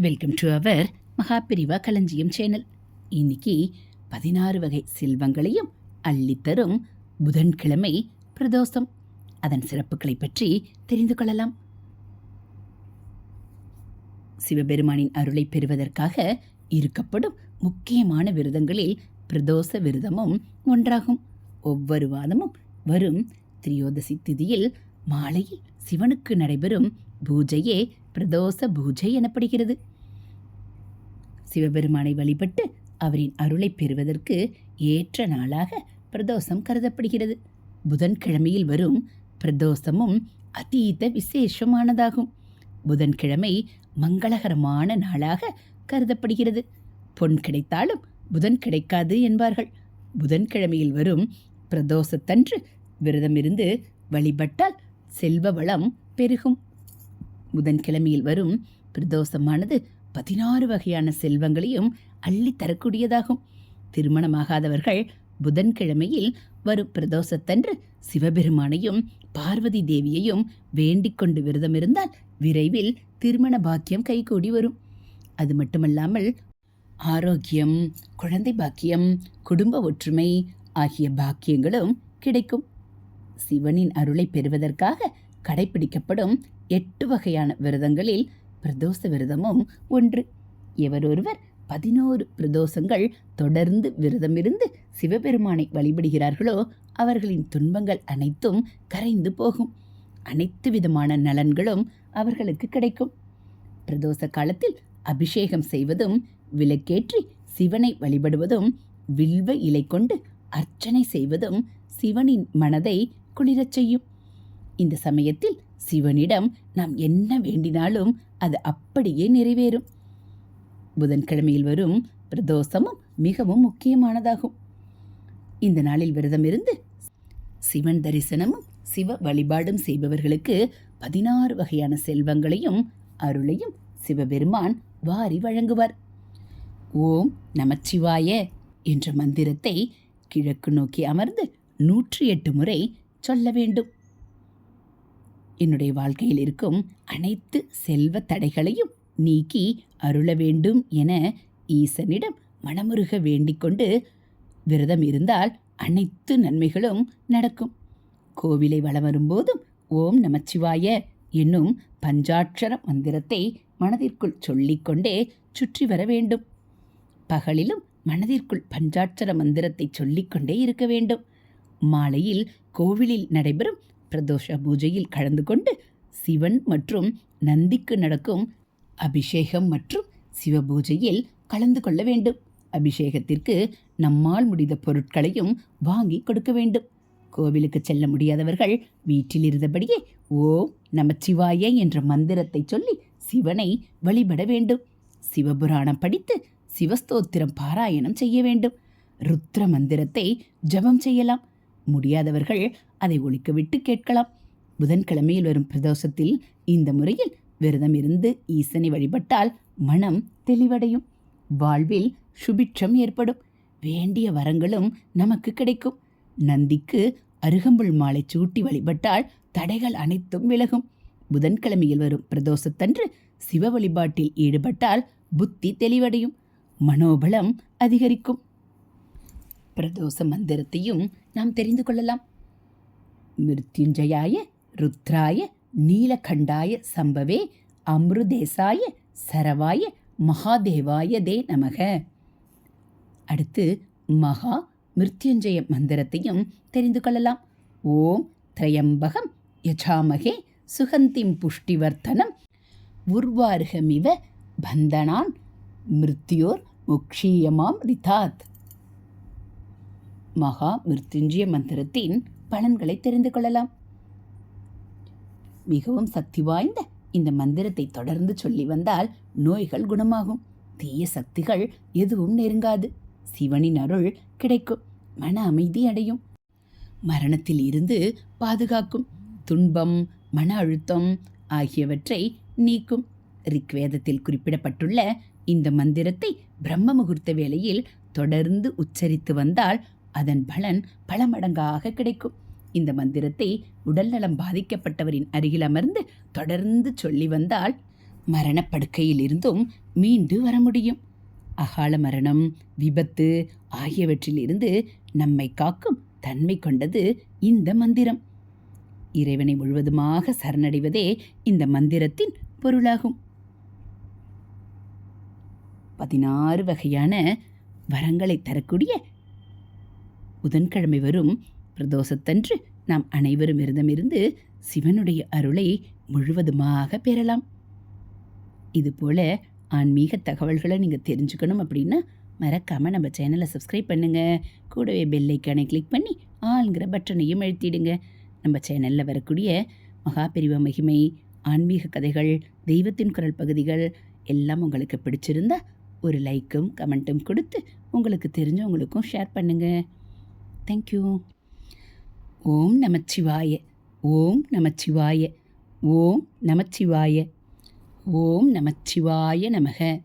Welcome to our Mahaperiyava களஞ்சியம் channel இன்னைக்கு பதினாறு வகை செல்வங்களையும் அள்ளித்தரும் புதன்கிழமை பிரதோஷம். அதன் சிறப்புகளை பற்றி தெரிந்து கொள்ளலாம். சிவபெருமானின் அருளை பெறுவதற்காக இருக்கப்படும் முக்கியமான விரதங்களில் பிரதோஷ விரதமும் ஒன்றாகும். ஒவ்வொரு வாதமும் வரும் திரியோதசி திதியில் மாலையில் சிவனுக்கு நடைபெறும் பூஜையே பிரதோஷ பூஜை எனப்படுகிறது. சிவபெருமானை வழிபட்டு அவரின் அருளை பெறுவதற்கு ஏற்ற நாளாக பிரதோஷம் கருதப்படுகிறது. புதன்கிழமையில் வரும் பிரதோஷமும் அதீத விசேஷமானதாகும். புதன்கிழமை மங்களகரமான நாளாக கருதப்படுகிறது. பொன் கிடைத்தாலும் புதன் கிடைக்காது என்பார்கள். புதன்கிழமையில் வரும் பிரதோஷத்தன்று விரதமிருந்து வழிபட்டால் செல்வ வளம் பெருகும். புதன்கிழமையில் வரும் பிரதோஷமானது பதினாறு வகையான செல்வங்களையும் அள்ளி தரக்கூடியதாகும். திருமணமாகாதவர்கள் புதன்கிழமையில் வரும் பிரதோஷத்தன்று சிவபெருமானையும் பார்வதி தேவியையும் வேண்டிக் கொண்டு விரதமிருந்தால் விரைவில் திருமண பாக்கியம் கைகூடி வரும். அது மட்டுமல்லாமல் ஆரோக்கியம் குழந்தை பாக்கியம் குடும்ப ஒற்றுமை ஆகிய பாக்கியங்களும் கிடைக்கும். சிவனின் அருளை பெறுவதற்காக கடைபிடிக்கப்படும் எட்டு வகையான விரதங்களில் பிரதோஷ விரதமும் ஒன்று. எவரொருவர் பதினோரு பிரதோஷங்கள் தொடர்ந்து விரதமிருந்து சிவபெருமானை வழிபடுகிறார்களோ அவர்களின் துன்பங்கள் அனைத்தும் கரைந்து போகும். அனைத்து விதமான நலன்களும் அவர்களுக்கு கிடைக்கும். பிரதோஷ காலத்தில் அபிஷேகம் செய்வதும் விளக்கேற்றி சிவனை வழிபடுவதும் வில்வ இலை கொண்டு அர்ச்சனை செய்வதும் சிவனின் மனதை குளிரச் செய்யும். இந்த சமயத்தில் சிவனிடம் நாம் என்ன வேண்டினாலும் அது அப்படியே நிறைவேறும். புதன்கிழமையில் வரும் பிரதோஷமும் மிகவும் முக்கியமானதாகும். இந்த நாளில் விரதம் இருந்து சிவன் தரிசனமும் சிவ வழிபாடும் செய்பவர்களுக்கு பதினாறு வகையான செல்வங்களையும் அருளையும் சிவபெருமான் வாரி வழங்குவார். ஓம் நமச்சிவாய என்ற மந்திரத்தை கிழக்கு நோக்கி அமர்ந்து நூற்றி எட்டு முறை சொல்ல வேண்டும். என்னுடைய வாழ்க்கையில் இருக்கும் அனைத்து செல்வ தடைகளையும் நீக்கி அருள வேண்டும் என ஈசனிடம் மனமுருக வேண்டிக்கொண்டு விரதம் இருந்தால் அனைத்து நன்மைகளும் நடக்கும். கோவிலை வலம் வரும்போதும் ஓம் நமச்சிவாய என்னும் பஞ்சாட்சர மந்திரத்தை மனதிற்குள் சொல்லிக்கொண்டே சுற்றி வர வேண்டும். பகலிலும் மனதிற்குள் பஞ்சாட்சர மந்திரத்தை சொல்லிக்கொண்டே இருக்க வேண்டும். மாலையில் கோவிலில் நடைபெறும் பிரதோஷ பூஜையில் கலந்து கொண்டு சிவன் மற்றும் நந்திக்கு நடக்கும் அபிஷேகம் மற்றும் சிவபூஜையில் கலந்து கொள்ள வேண்டும். அபிஷேகத்திற்கு நம்மால் முடிந்த பொருட்களையும் வாங்கி கொடுக்க வேண்டும். கோவிலுக்கு செல்ல முடியாதவர்கள் வீட்டில் இருந்தபடியே ஓம் நமச்சிவாய என்ற மந்திரத்தை சொல்லி சிவனை வழிபட வேண்டும். சிவபுராணம் படித்து சிவஸ்தோத்திரம் பாராயணம் செய்ய வேண்டும். ருத்ர மந்திரத்தை ஜபம் செய்யலாம். முடியாதவர்கள் அதை ஒழிக்கவிட்டு கேட்கலாம். புதன்கிழமையில் வரும் பிரதோஷத்தில் இந்த முறையில் விரதம் இருந்து ஈசனை வழிபட்டால் மனம் தெளிவடையும். வாழ்வில் சுபிட்சம் ஏற்படும். வேண்டிய வரங்களும் நமக்கு கிடைக்கும். நந்திக்கு அருகம்புல் மாலை சூட்டி வழிபட்டால் தடைகள் அனைத்தும் விலகும். புதன்கிழமையில் வரும் பிரதோஷத்தன்று சிவ வழிபாட்டில் ஈடுபட்டால் புத்தி தெளிவடையும். மனோபலம் அதிகரிக்கும். பிரதோஷ மந்திரத்தையும் நாம் தெரிந்து கொள்ளலாம். மிருத்யுஞ்சயாய ருத்ராய நீலகண்டாய சம்பவே அம்ருதேசாய சரவாய மகாதேவாய தே நமக. அடுத்து மகா மிருத்யுஞ்சய மந்திரத்தையும் தெரிந்து கொள்ளலாம். ஓம் திரையம்பகம் யஜாமகே சுகந்திம் புஷ்டிவர்த்தனம் உர்வார்கமிவ பந்தனான் மிருத்யோர் முக்ஷீயமாம் ரிதாத். மகா மிருத்யுஞ்சய மந்திரத்தின் பலன்களை தெரிந்து கொள்ளலாம். மிகவும் சக்தி வாய்ந்த இந்த மந்திரத்தை தொடர்ந்து சொல்லி வந்தால் நோய்கள் குணமாகும். தீய சக்திகள் எதுவும் நெருங்காது. சிவனின் அருள் கிடைக்கும். மன அமைதி அடையும். மரணத்தில் இருந்து பாதுகாக்கும். துன்பம் மன அழுத்தம் ஆகியவற்றை நீக்கும். ரிக்வேதத்தில் குறிப்பிடப்பட்டுள்ள இந்த மந்திரத்தை பிரம்ம முகூர்த்த வேளையில் தொடர்ந்து உச்சரித்து வந்தால் அதன் பலன் பல மடங்காக கிடைக்கும். இந்த மந்திரத்தை உடல்நலம் பாதிக்கப்பட்டவரின் அருகில் அமர்ந்து தொடர்ந்து சொல்லி வந்தால் மரணப்படுக்கையிலிருந்தும் மீண்டு வர முடியும். அகால மரணம் விபத்து ஆகியவற்றிலிருந்து நம்மை காக்கும் தன்மை கொண்டது இந்த மந்திரம். இறைவனை முழுவதுமாக சரணடைவதே இந்த மந்திரத்தின் பொருளாகும். பதினாறு வகையான வரங்களை தரக்கூடிய புதன்கிழமை வரும். பிரதோஷத்தன்று நாம் அனைவரும் இருந்தமிருந்து சிவனுடைய அருளை முழுவதுமாக பெறலாம். இதுபோல ஆன்மீக தகவல்களை நீங்கள் தெரிஞ்சுக்கணும் அப்படின்னா மறக்காமல் நம்ம சேனலை சப்ஸ்கிரைப் பண்ணுங்கள் கூடவே பெல் ஐக்கானை கிளிக் பண்ணி ஆளுங்கிற பட்டனையும் எழுத்திடுங்க நம்ம சேனலில் வரக்கூடிய மகாபெரிவ மகிமை ஆன்மீக கதைகள் தெய்வத்தின் குரல் பகுதிகள் எல்லாம் உங்களுக்கு பிடிச்சிருந்தா ஒரு லைக்கும் கமெண்ட்டும் கொடுத்து உங்களுக்கு தெரிஞ்சவங்களுக்கும் ஷேர் பண்ணுங்கள் தேங்க்யூ ஓம் நமச்சிவாய. ஓம் நமச்சிவாய. ஓம் நமச்சிவாய. ஓம் நமச்சிவாய நமக.